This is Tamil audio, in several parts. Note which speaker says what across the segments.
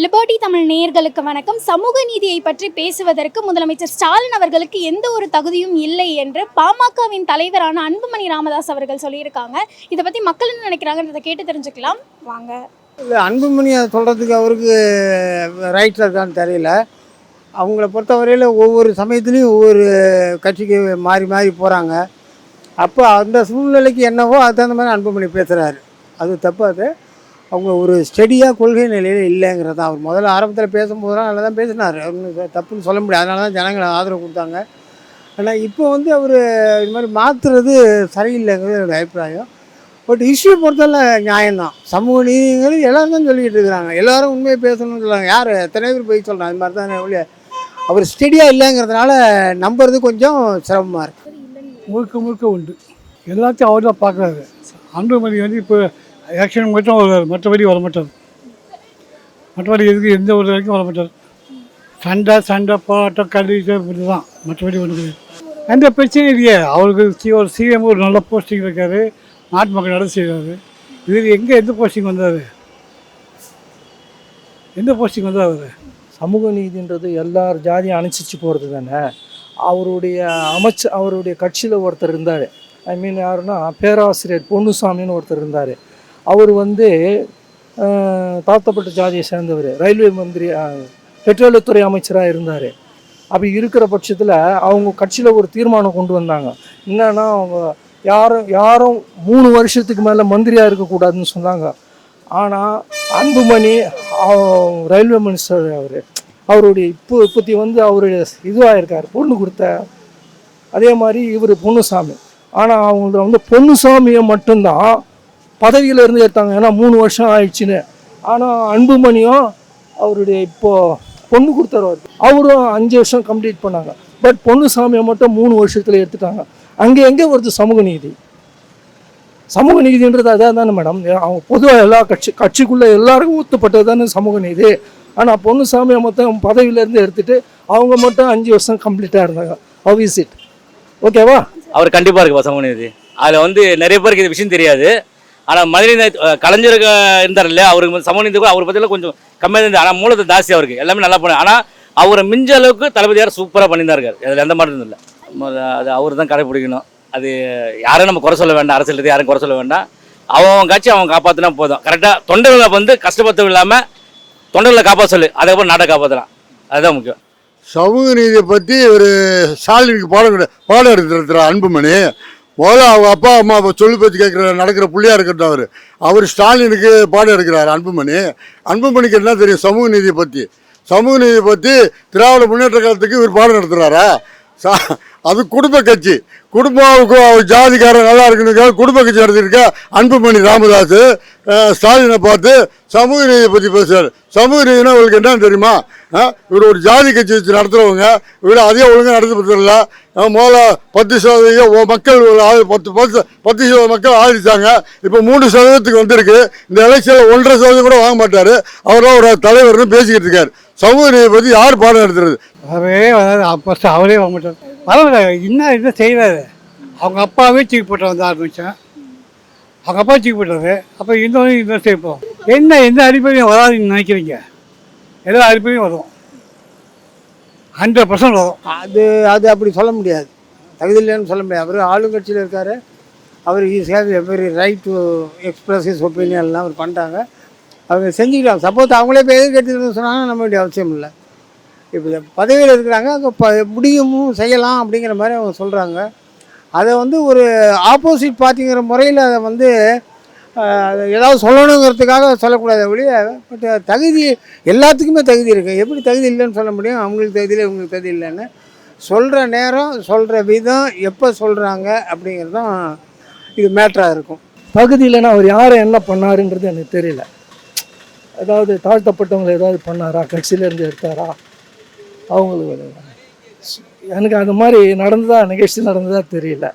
Speaker 1: லிபர்டி தமிழ் நேயர்களுக்கு வணக்கம். சமூக நீதியை பற்றி பேசுவதற்கு முதலமைச்சர் ஸ்டாலின் அவர்களுக்கு எந்த ஒரு தகுதியும் இல்லை என்று பாமகவின் தலைவரான அன்புமணி ராமதாஸ் அவர்கள் சொல்லியிருக்காங்க. இதை பற்றி மக்கள் என்ன நினைக்கிறாங்கன்றதை கேட்டு தெரிஞ்சுக்கலாம். வாங்க.
Speaker 2: இல்லை அன்புமணி அதை சொல்கிறதுக்கு அவருக்கு ரைட்ஸ் இருக்கான்னு தெரியல. அவங்கள பொறுத்தவரையில் ஒவ்வொரு சமயத்துலேயும் ஒவ்வொரு கட்சிக்கு மாறி மாறி போகிறாங்க அப்போ அந்த சூழ்நிலைக்கு என்னவோ அது தகுந்த மாதிரி அன்புமணி பேசுகிறாரு அது தப்பு அது. அவங்க ஒரு ஸ்டெடியாக கொள்கை நிலையில் இல்லைங்கிறது தான் அவர் முதல்ல ஆரம்பத்தில் பேசும்போதெல்லாம் நல்லா தான் பேசினார் தப்புன்னு சொல்ல முடியாது. அதனால தான் ஜனங்களை ஆதரவு கொடுத்தாங்க. ஆனால் இப்போ வந்து அவர் இது மாதிரி மாற்றுறது சரியில்லைங்கிறது என்னோட அபிப்பிராயம். பட் இஷ்யூ பொறுத்தவரை நியாயம்தான். சமூக நீதிங்கிறது எல்லாரும் தான் சொல்லிகிட்டு இருக்கிறாங்க. எல்லாரும் உண்மையை பேசணும்னு சொல்கிறாங்க யார்? எத்தனை பேர் போய் சொல்கிறாங்க அது மாதிரி தான் ஒழிய அவர் ஸ்டெடியாக இல்லைங்கிறதுனால நம்புறது கொஞ்சம் சிரமமாக இருக்குது
Speaker 3: முழுக்க முழுக்க உண்டு. எல்லாத்தையும் அவர் தான் பார்க்குறாரு. அன்புமணி வந்து இப்போ எலெக்ஷன் மட்டும் வருவார் மற்றபடி வரமாட்டார். மற்றபடி எதுக்கு எந்த ஒரு வரைக்கும் வரமாட்டார். சண்டை சண்டை போராட்டம் கல்வி இப்படி தான் மற்றபடி ஒன்று கிடையாது. எந்த பிரச்சனையும் இல்லையே. அவருக்கு சி- ஒரு சிஎம் ஒரு நல்ல போஸ்டிங் இருக்கார். நாட்டு மக்கள் நடந்து செய்கிறாரு இவர் எங்கே எந்த போஸ்டிங் வந்தார்? எந்த போஸ்டிங் வந்தார் அவர்?
Speaker 4: சமூக நீதின்றது எல்லார் ஜாதியும் அனுசரித்து போகிறது தானே. அவருடைய அமைச்ச அவருடைய கட்சியில் ஒருத்தர் இருந்தார். ஐ மீன் யாருன்னா பேராசிரியர் பொன்னுசாமின்னு ஒருத்தர் இருந்தார். அவர் வந்து தாழ்த்தப்பட்ட ஜாதியை சேர்ந்தவர். ரயில்வே மந்திரி பெட்ரோலியத்துறை அமைச்சராக இருந்தார். அப்படி இருக்கிற பட்சத்தில் அவங்க கட்சியில் ஒரு தீர்மானம் கொண்டு வந்தாங்க. என்னன்னா அவங்க யாரும் யாரும் மூணு வருஷத்துக்கு மேலே மந்திரியாக இருக்கக்கூடாதுன்னு சொன்னாங்க. ஆனால் அன்புமணி ரயில்வே மினிஸ்டர் அவர் அவருடைய இப்போ இப்பத்தி வந்து அவருடைய இதுவாக இருக்கார் பொண்ணு கொடுத்த. அதே மாதிரி இவர் பொன்னுசாமி. ஆனால் அவங்கள வந்து பொன்னுசாமியை மட்டும்தான் பதவியில் இருந்து எடுத்தாங்க. ஏன்னா மூணு வருஷம் ஆயிடுச்சுன்னு. ஆனால் அன்புமணியும் அவருடைய இப்போ பொண்ணு கொடுத்தவர் அவரும் அஞ்சு வருஷம் கம்ப்ளீட் பண்ணாங்க. பட் பொன்னுசாமியை மட்டும் மூணு வருஷத்தில் எடுத்துட்டாங்க. அங்கே எங்கே வருது சமூக நீதி? சமூக நீதின்றது அதான் தானே மேடம் அவங்க பொதுவாக எல்லா கட்சி கட்சிக்குள்ளே எல்லாருக்கும் ஊத்தப்பட்டது தானே சமூக நீதி. ஆனால் பொன்னுசாமியை மொத்தம் பதவியிலேருந்து எடுத்துகிட்டு அவங்க மட்டும் அஞ்சு வருஷம் கம்ப்ளீட்டாக இருந்தாங்க. ஹவ் இஸ் இட் ஓகேவா
Speaker 5: அவர் கண்டிப்பாக இருக்குப்பா சமூக நீதி. அதில் வந்து நிறைய பேருக்கு இந்த விஷயம் தெரியாது. ஆனால் மதுரை கலைஞர் இருந்தார் இல்லையா? அவருக்கு சமநிதி சமூக கூட அவரை பற்றிலாம் கொஞ்சம் கம்மியாக இருந்தது. ஆனால் மூலத்தை ஜாஸ்தி அவருக்கு. எல்லாமே நல்லா பண்ண ஆனால் அவரை மிஞ்ச அளவுக்கு தளபதியார் சூப்பராக பண்ணியிருந்தாரு அதில் எந்த மாற்றம் இல்லை. அது அவர் தான் கடைப்பிடிக்கணும் அது யாரும் நம்ம குறை சொல்ல வேண்டாம். அரசியல் யாரும் குறை சொல்ல வேண்டாம். அவன் அவன் கட்சி அவன் காப்பாற்றினா போதும். கரெக்டாக தொண்டர்களை வந்து கஷ்டப்படுத்த இல்லாமல் தொண்டர்களை காப்பாற்ற சொல்லு. அதுக்கப்புறம் நாட்டை காப்பாற்றலாம் அதுதான் முக்கியம்.
Speaker 6: சமூக நீதியை பற்றி ஒரு ஸ்டாலினுக்கு பாடம் பாடம் எடுத்துருக்கிறார் அன்புமணி. முதல்ல அவங்க அப்பா அம்மா அப்போ சொல்லி பேச்சு கேட்குற நடக்கிற பிள்ளையாக இருக்கட்டும் அவர். அவர் ஸ்டாலினுக்கு பாடம் எடுக்கிறார் அன்புமணி. அன்புமணிக்கு என்ன தெரியும் சமூக நீதியை பற்றி சமூக நீதியை பற்றி திராவிட முன்னேற்ற காலத்துக்கு இவர் பாடம் நடத்துகிறாரா சா அது குடும்ப கட்சி. குடும்பம் அவர் ஜாதிக்காரன் நல்லா இருக்கணுக்காக குடும்ப கட்சி நடத்திருக்க அன்புமணி ராமதாஸ் ஸ்டாலினை பார்த்து சமூக நீதியை பற்றி பேசுறாரு. சமூக நீதினா உங்களுக்கு என்னன்னு தெரியுமா? இவர் ஒரு ஜாதி கட்சி வச்சு நடத்துகிறவங்க இவர் அதே ஒழுங்காக நடத்தி முதல்ல பத்து சதவீதம் மக்கள் ஒரு பத்து பத்து பத்து சதவீதம் மக்கள் ஆதரிச்சாங்க. இப்போ மூணு சதவீதத்துக்கு வந்திருக்கு. இந்த எலெக்ஷனில் ஒன்றரை சதவீதம் கூட வாங்க மாட்டார். அவராக ஒரு தலைவர்னு பேசிக்கிட்டு இருக்காரு. சமூக நீதியை பற்றி யார் பாடம்
Speaker 3: நடத்துறது அவரே அவரே வாங்க மாட்டார். பரவாயில்ல என்ன என்ன செய்கிறாரு அவங்க அப்பாவே தூக்கி போட்டு வந்து ஆரம்பித்தேன் அவங்க அப்பா தூக்கி போட்டாரு அப்போ இன்னொரு இன்னும் செய்ப்போம் என்ன எந்த அடிப்படையும் வராதுன்னு நினைக்கிறீங்க? எல்லா அடிப்படையும் வரும். ஹண்ட்ரட் பர்சன்ட் வரும்.
Speaker 2: அது அது அப்படி சொல்ல முடியாது. தகுதி இல்லைன்னு சொல்ல முடியாது. அவர் ஆளுங்கட்சியில் இருக்கார். அவர் he's have every right to express his ஒப்பீனியன்லாம் அவர் பண்ணிட்டாங்க. அவங்க செஞ்சுக்கிட்டாங்க சப்போஸ் அவங்களே பேர் கேட்டு சொன்னாங்கன்னா நம்ம வேண்டிய அவசியம் இல்லை. இப்போ பதவியில் இருக்கிறாங்க. அங்கே ப முடியுமும் செய்யலாம் அப்படிங்கிற மாதிரி அவங்க சொல்கிறாங்க அதை வந்து ஒரு ஆப்போசிட் பார்ட்டிங்கிற முறையில் அதை வந்து அதை ஏதாவது சொல்லணுங்கிறதுக்காக சொல்லக்கூடாது ஒழிய பட் தகுதி எல்லாத்துக்குமே தகுதி இருக்குது எப்படி தகுதி இல்லைன்னு சொல்ல முடியும்? அவங்களுக்கு தகுதி இல்லை இவங்களுக்கு தகுதி இல்லைன்னு. சொல்கிற நேரம் சொல்கிற விதம் எப்போ சொல்கிறாங்க அப்படிங்கிறது தான் இது மேட்டராக இருக்கும்.
Speaker 4: தகுதி இல்லைன்னா அவர் யாரை என்ன பண்ணாருன்றது எனக்கு தெரியல. அதாவது தாழ்த்தப்பட்டவங்களை ஏதாவது பண்ணாரா? கட்சியிலேருந்து எடுத்தாரா? அவங்களுக்கு எனக்கு அந்த மாதிரி நடந்ததா நிகழ்ச்சி நடந்ததா தெரியல.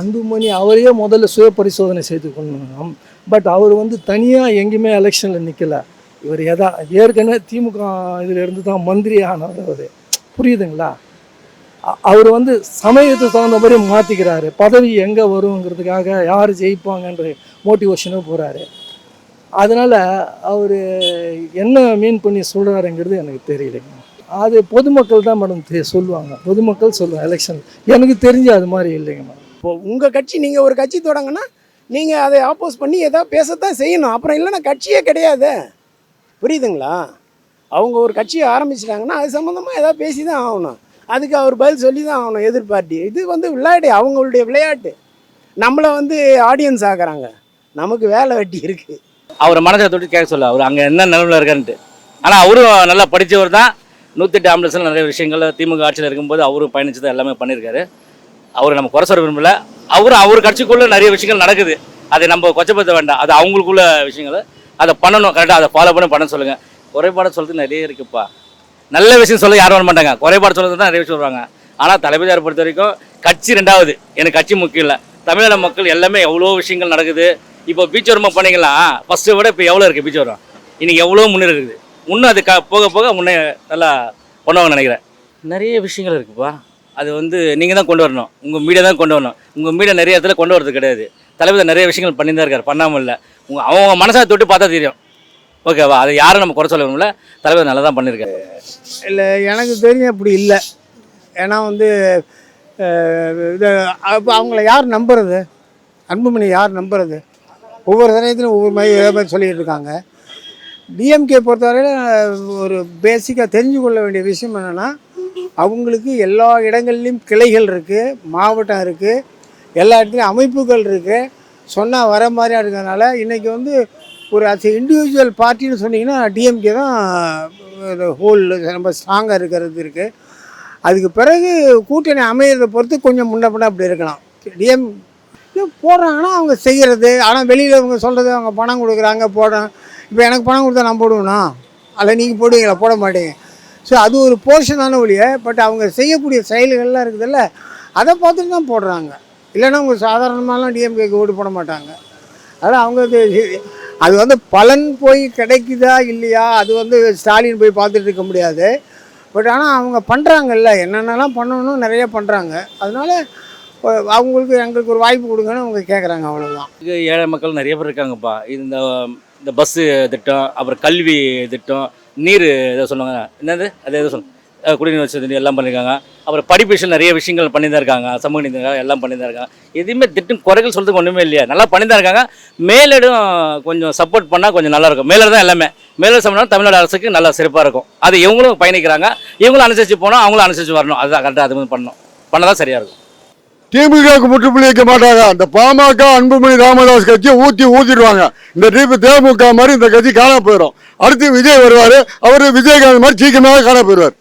Speaker 4: அன்புமணி அவரையே முதல்ல சுய பரிசோதனை செய்து கொள்ளணும். பட் அவர் வந்து தனியாக எங்கேயுமே எலெக்ஷனில் நிற்கலை இவர் எதா ஏற்கனவே திமுக இதில் இருந்து தான் மந்திரி ஆனவர் அவர். புரியுதுங்களா? அவர் வந்து சமயத்துக்கு தகுந்த மாதிரி மாற்றிக்கிறாரு பதவி எங்கே வருங்கிறதுக்காக யார் ஜெயிப்பாங்கன்ற மோட்டிவேஷனும் போகிறாரு அதனால் அவர் என்ன மீன் பண்ணி சொல்கிறாருங்கிறது எனக்கு தெரியலைங்க. அது பொதுமக்கள் தான் மேடம் சொல்லுவாங்க. பொதுமக்கள் சொல்லுவாங்க எலெக்ஷன் எனக்கு தெரிஞ்சு அது மாதிரி இல்லைங்க மேடம்.
Speaker 7: இப்போ உங்கள் கட்சி நீங்கள் ஒரு கட்சி தொடங்கினா நீங்கள் அதை ஆப்போஸ் பண்ணி ஏதாவது பேசத்தான் செய்யணும். அப்புறம் இல்லைன்னா கட்சியே கிடையாது. புரியுதுங்களா? அவங்க ஒரு கட்சியை ஆரம்பிச்சிட்டாங்கன்னா அது சம்மந்தமாக ஏதாவது பேசி தான் ஆகணும். அதுக்கு அவர் பதில் சொல்லி தான் ஆகணும் எதிர்பார்ட்டி இது வந்து விளையாட்டு அவங்களுடைய விளையாட்டு. நம்மளை வந்து ஆடியன்ஸ் ஆக்குறாங்க. நமக்கு வேலை வெட்டி இருக்குது
Speaker 5: அவர் மனசை தொட்டு கேட்க சொல்ல அவர் அங்கே என்ன நிலவில் இருக்காருன்ட்டு. ஆனால் அவரும் நல்லா படித்தவர் தான். நூற்றெட்டு ஆம்புலன்ஸில் நிறைய விஷயங்கள் திமுக ஆட்சியில் இருக்கும்போது அவரும் பயணிச்சு தான் எல்லாமே பண்ணியிருக்காரு. அவர் நம்ம குறை சொல்ல விரும்பல. அவரும் அவர் கட்சிக்குள்ளே நிறைய விஷயங்கள் நடக்குது. அதை நம்ம கொச்சப்படுத்த வேண்டாம். அது அவங்களுக்குள்ள விஷயங்கள். அதை பண்ணணும் கரெக்டாக அதை ஃபாலோ பண்ண பண்ண சொல்லுங்கள் குறைபாடு சொல்கிறது நிறைய இருக்குப்பா. நல்ல விஷயம் சொல்ல யாரும் வர மாட்டாங்க. குறைபாடு சொல்கிறது தான் நிறைய விஷயம் வருவாங்க ஆனால் தலைமையார் பொறுத்த வரைக்கும் கட்சி ரெண்டாவது. எனக்கு கட்சி முக்கியம் இல்லை. தமிழக மக்கள் எல்லாமே எவ்வளோ விஷயங்கள் நடக்குது. இப்போ பீச்சோரமாக வரம் பண்ணீங்களா ஃபஸ்ட்டை விட இப்போ எவ்வளோ இருக்குது பீச்சோரம் வரம் எவ்வளோ முன்னேறி இருக்குது? இன்னும் அது க போக போக முன்னே நல்லா பண்ணுவாங்கன்னு நினைக்கிறேன். நிறைய விஷயங்கள் இருக்குப்பா. அது வந்து நீங்கள் தான் கொண்டு வரணும். உங்கள் மீடியா தான் கொண்டு வரணும். உங்கள் மீடியா நிறைய இடத்துல கொண்டு வரது கிடையாது. தளபதி நிறைய விஷயங்கள் பண்ணி தான் இருக்கார். பண்ணாமல் இல்லை. உங்கள் அவங்க மனசை தொட்டு பார்த்தா தெரியும். ஓகேவா? அதை யாரும் நம்ம குறை சொல்ல விரும்பல. தளபதி நல்லா தான் பண்ணியிருக்காரு
Speaker 2: இல்லை எனக்கு தெரியும் அப்படி இல்லை. ஏன்னா வந்து இது அப்போ அவங்கள யார் நம்புறது? அன்புமணி யார் நம்புறது? ஒவ்வொரு சமயத்திலும் ஒவ்வொரு மாதிரி ஏதோ மாதிரி சொல்லிட்டு இருக்காங்க. டிஎம்கே பொறுத்தவரையில் ஒரு பேசிக்காக தெரிஞ்சு கொள்ள வேண்டிய விஷயம் என்னென்னா அவங்களுக்கு எல்லா இடங்கள்லையும் கிளைகள் இருக்குது மாவட்டம் இருக்குது எல்லா இடத்துலையும் அமைப்புகள் இருக்குது சொன்னால் வர மாதிரியா இருக்கிறதுனால இன்றைக்கி வந்து ஒரு அது இண்டிவிஜுவல் பார்ட்டின்னு சொன்னீங்கன்னா டிஎம்கே தான் ஹோல் ரொம்ப ஸ்ட்ராங்காக இருக்கிறது இருக்குது அதுக்கு பிறகு கூட்டணி அமையிறதை பொறுத்து கொஞ்சம் முன்ன பின்ன அப்படி இருக்கலாம். டிஎம் போடுறாங்கன்னா அவங்க செய்கிறது ஆனால் வெளியில் அவங்க சொல்கிறது அவங்க பணம் கொடுக்குறாங்க போடுறாங்க. இப்போ எனக்கு பணம் கொடுத்தா நான் போடுவேனா? அதில் நீங்கள் போடுவீங்களா? போட மாட்டீங்க. ஸோ அது ஒரு போர்ஷனான ஒழிய பட் அவங்க செய்யக்கூடிய செயல்கள்லாம் இருக்குதுல்ல அதை பார்த்துட்டு தான் போடுறாங்க. இல்லைன்னா அவங்க சாதாரணமாலாம் டிஎம்கேக்கு ஓட்டு போட மாட்டாங்க. அதனால் அவங்க இது அது வந்து பலன் போய் கிடைக்குதா இல்லையா? அது வந்து ஸ்டாலின் போய் பார்த்துட்டு இருக்க முடியாது. பட் ஆனால் அவங்க பண்ணுறாங்கல்ல என்னென்னலாம் பண்ணணும் நிறைய பண்ணுறாங்க அதனால அவங்களுக்கு எங்களுக்கு ஒரு வாய்ப்பு கொடுங்கன்னு அவங்க கேட்குறாங்க அவ்வளோதான்
Speaker 5: ஏழை மக்கள் நிறைய பேர் இருக்காங்கப்பா. இந்த இந்த பஸ்ஸு திட்டம் அப்புறம் கல்வி திட்டம் நீர் ஏதோ சொல்லுவாங்க. என்னது? அது ஏதோ சொன்ன குடிநீர் வசதி எல்லாம் பண்ணியிருக்காங்க அப்புறம் படிப்பு விஷயம் நிறைய விஷயங்கள் பண்ணி தான் இருக்காங்க. சமூக நீதி எல்லாம் பண்ணி தான் இருக்காங்க. எதுவுமே திட்டம் குறைகள் சொல்கிறதுக்கு ஒன்றுமே இல்லையா. நல்லா பண்ணி தான் இருக்காங்க. மேலிடம் கொஞ்சம் சப்போர்ட் பண்ணால் கொஞ்சம் நல்லாயிருக்கும் மேலே தான் எல்லாமே. மேலே சம்பளம் தமிழ்நாடு அரசுக்கு நல்லா சிறப்பாக இருக்கும். அது இவங்களும் பயணிக்கிறாங்க. இவங்களும் அனுசரித்து போனால் அவங்களும் அனுசரித்து வரணும். அதுதான் கரெக்டாக அது பண்ணணும். பண்ணால் தான் சரியாக இருக்கும்.
Speaker 6: திமுகவுக்கு முற்றுப்புள்ளி வைக்க மாட்டாங்க. அந்த பாமக அன்புமணி ராமதாஸ் கட்சியை ஊற்றி ஊற்றிடுவாங்க இந்த டிபி தேமுக மாதிரி இந்த கட்சி காண போயிடும். அடுத்து விஜய் வருவார். அவர் விஜயகாந்த் மாதிரி சீக்கிரமாக காண போயிடுவார்.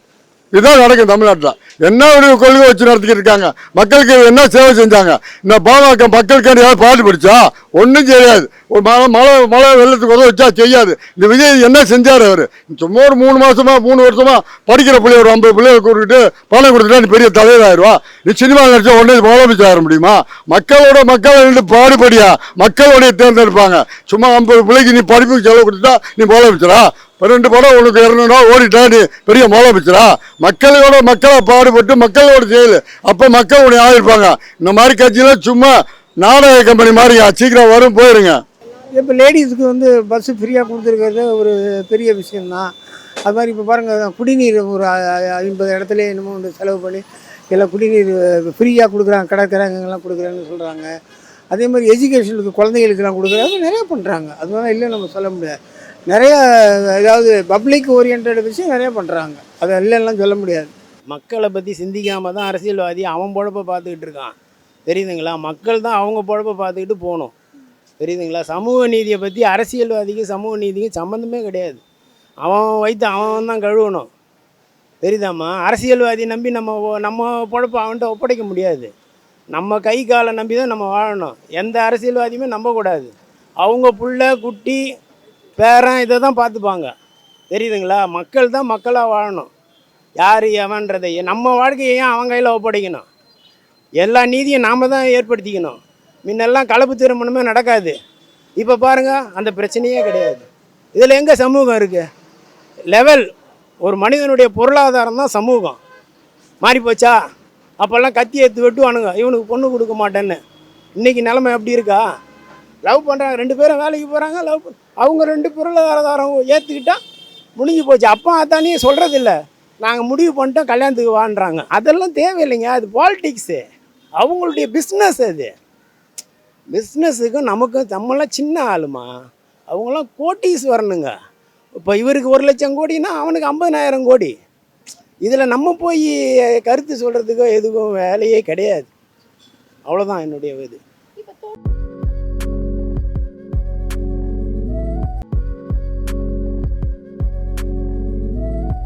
Speaker 6: இதுதான் நடக்கும் தமிழ்நாட்டில். என்ன ஒரு கொள்கை வச்சு நடத்திக்கிட்டு இருக்காங்க? மக்களுக்கு என்ன சேவை செஞ்சாங்க? இந்த பாமக மக்களுக்கு ஏதாவது பாட்டு பிடிச்சா? ஒன்றும் செய்யாது. ஒரு மழை மழை மழை வெள்ளத்துக்கு உதவி வச்சா செய்யாது. இந்த விஜய் என்ன செஞ்சார் அவர்? சும்மா ஒரு மூணு மாசமா மூணு வருஷமா படிக்கிற பிள்ளைய ஒரு ஐம்பது பிள்ளைய கூப்பிட்டு பணம் கொடுத்துட்டா நீ பெரிய தலைவர் ஆயிடுவா நீ சினிமா நடிச்சா உடனே முதலமைச்சர் ஆக முடியுமா? மக்களோட மக்களை நின்று பாடுபடியா மக்களுடைய தேர்ந்தெடுப்பாங்க. சும்மா ஐம்பது பிள்ளைக்கு நீ படிப்புக்கு செலவு கொடுத்துட்டா நீ முதலமைச்சரா? ரெண்டு படம் உனக்கு இரநூறுவா ஓடிட்டா நீ பெரிய பிச்சரா மக்களோட மக்களை பாடுபட்டு மக்களோட செயல் அப்போ மக்கள் உன்னை ஆயிருப்பாங்க இந்த மாதிரி கட்சியெல்லாம் சும்மா நாடக கம்பெனி மாதிரியா சீக்கிரம் வரும் போயிருங்க.
Speaker 2: இப்போ லேடிஸுக்கு வந்து பஸ்ஸு ஃப்ரீயாக கொடுத்துருக்கிறது ஒரு பெரிய விஷயம்தான். அது மாதிரி இப்போ பாருங்கள் குடிநீர் ஒரு ஐம்பது இடத்துல என்னமோ வந்து செலவு பண்ணி எல்லாம் குடிநீர் ஃப்ரீயாக கொடுக்குறாங்க கடற்கரைங்கெல்லாம் கொடுக்குறாங்கன்னு சொல்கிறாங்க அதே மாதிரி எஜுகேஷனுக்கு குழந்தைகளுக்குலாம் கொடுக்குறாங்க நிறையா பண்ணுறாங்க அதுதான் இல்லை நம்ம சொல்ல முடியாது. நிறைய ஏதாவது பப்ளிக் ஓரியன்ட் விஷயம் நிறையா பண்ணுறாங்க அதை இல்லைன்னா சொல்ல முடியாது.
Speaker 7: மக்களை பற்றி சிந்திக்காமல் தான் அரசியல்வாதி அவன் பொழப்பை பார்த்துக்கிட்டு இருக்கான். தெரியுதுங்களா? மக்கள் தான் அவங்க பொழப்பை பார்த்துக்கிட்டு போகணும். தெரியுதுங்களா? சமூக நீதியை பற்றி அரசியல்வாதிக்கு சமூக நீதிக்கு சம்மந்தமே கிடையாது. அவன் வைத்து அவன் தான் கழுவணும். தெரியுதாம்மா? அரசியல்வாதி நம்பி நம்ம நம்ம பொழப்பை அவன்கிட்ட ஒப்படைக்க முடியாது. நம்ம கை காலை நம்பி தான் நம்ம வாழணும். எந்த அரசியல்வாதியுமே நம்பக்கூடாது. அவங்க புள்ள குட்டி பேரன் இதை தான் பார்த்துப்பாங்க. தெரியுதுங்களா? மக்கள் தான் மக்களாக வாழணும். யார் எவன்றதை நம்ம வாழ்க்கையை ஏன் அவன் கையில் ஒப்படைக்கணும்? எல்லா நீதியும் நாம் தான் ஏற்படுத்திக்கணும். முன்னெல்லாம் கலப்பு திருமணமே நடக்காது. இப்போ பாருங்கள் அந்த பிரச்சனையே கிடையாது. இதில் எங்கே சமூகம் இருக்குது லெவல் ஒரு மனிதனுடைய பொருளாதாரம் தான் சமூகம். மாறி போச்சா அப்போல்லாம் கத்தி எடுத்து வெட்டுவானுங்க. இவனுக்கு பொண்ணு கொடுக்க மாட்டேன்னு. இன்றைக்கி நிலமை எப்படி இருக்கா? லவ் பண்ணுறாங்க ரெண்டு பேரும் வேலைக்கு போகிறாங்க லவ் அவங்க ரெண்டு பொருளாதாரம் ஏற்றுக்கிட்டால் முடிஞ்சு போச்சு. அப்பா அத்தானே சொல்கிறது இல்லை. நாங்கள் முடிவு பண்ணிட்டோம் கல்யாணத்துக்கு வான்றாங்க. அதெல்லாம் தேவையில்லைங்க. அது பாலிட்டிக்ஸு அவங்களுடைய பிஸ்னஸ் அது. பிஸ்னஸுக்கும் நமக்கும் நம்மளாம் சின்ன ஆளுமா. அவங்களாம் கோட்டீஸ்வரனுங்க. இப்போ இவருக்கு ஒரு லட்சம் கோடினா அவனுக்கு ஐம்பதனாயிரம் கோடி. இதில் நம்ம போய் கருத்து சொல்கிறதுக்கோ எதுக்கும் வேலையே கிடையாது. அவ்வளோதான் என்னுடைய இது.